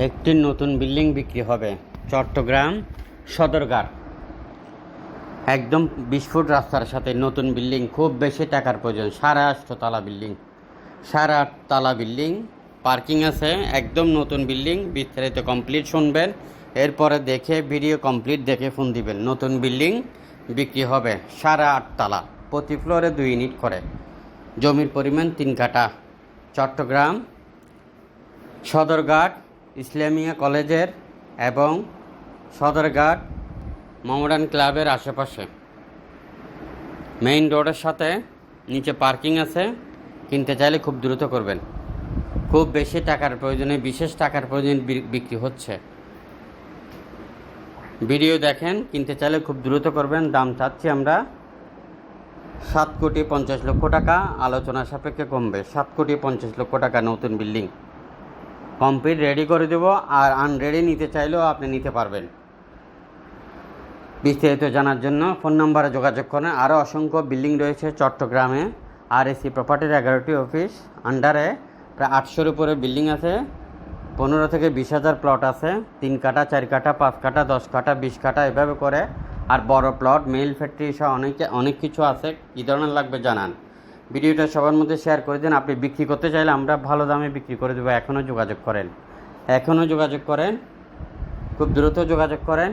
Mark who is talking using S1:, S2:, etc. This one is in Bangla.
S1: একটি নতুন বিল্ডিং বিক্রি হবে। চট্টগ্রাম সদরঘাট। একদম বিশ ফুট রাস্তার সাথে নতুন বিল্ডিং, খুব বেশি টাকার প্রয়োজন। সাড়ে আটশো তালা বিল্ডিং। সাড়ে আট তালা বিল্ডিং। পার্কিং আছে, একদম নতুন বিল্ডিং। বিস্তারিত কমপ্লিট শুনবেন। এরপরে দেখে, ভিডিও কমপ্লিট দেখে ফোন দিবেন। নতুন বিল্ডিং বিক্রি হবে সাড়ে আট তালা, প্রতি ফ্লোরে দুই ইউনিট করে। জমির পরিমাণ তিন কাঠা। চট্টগ্রাম সদরঘাট ইসলামিয়া কলেজের এবং সদরঘাট মমডান ক্লাবের আশেপাশে। মেইন রোডের সাথে নিচে পার্কিং আছে, কিনতে চাইলে খুব দ্রুত করবেন। খুব বেশি টাকার প্রয়োজনে, বিশেষ টাকার প্রয়োজন বিক্রি হচ্ছে। ভিডিও দেখেন, কিনতে চাইলে খুব দ্রুত করবেন। দাম চাচ্ছি আমরা সাত কোটি পঞ্চাশ লক্ষ টাকা। আলোচনা সাপেক্ষে কমবে। সাত কোটি পঞ্চাশ লক্ষ টাকা নতুন বিল্ডিং। কমপ্লিট রেডি করে দেবো আর আনরেডি নিতে চাইলেও আপনি নিতে পারবেন। বিস্তারিত জানার জন্য ফোন নম্বরে যোগাযোগ করেন। আরও অসংখ্য বিল্ডিং রয়েছে চট্টগ্রামে। আর এসি প্রপার্টির এগারোটি অফিস আন্ডারে প্রায় আটশোর উপরে বিল্ডিং আছে। পনেরো থেকে বিশ হাজার প্লট আছে। তিন কাটা চার কাটা পাঁচ কাটা দশ কাটা বিশ কাটা এভাবে করে। আর বড় প্লট মেল ফ্যাক্টরি সহ অনেকে অনেক কিছু আছে। কী ধরনের লাগবে জানান। ভিডিওটা সবার মধ্যে শেয়ার করে দিন। আপনি বিক্রি করতে চাইলে আমরা ভালো দামে বিক্রি করে দেবো। এখনও যোগাযোগ করেন। এখনও যোগাযোগ করেন। খুব দ্রুত যোগাযোগ করেন।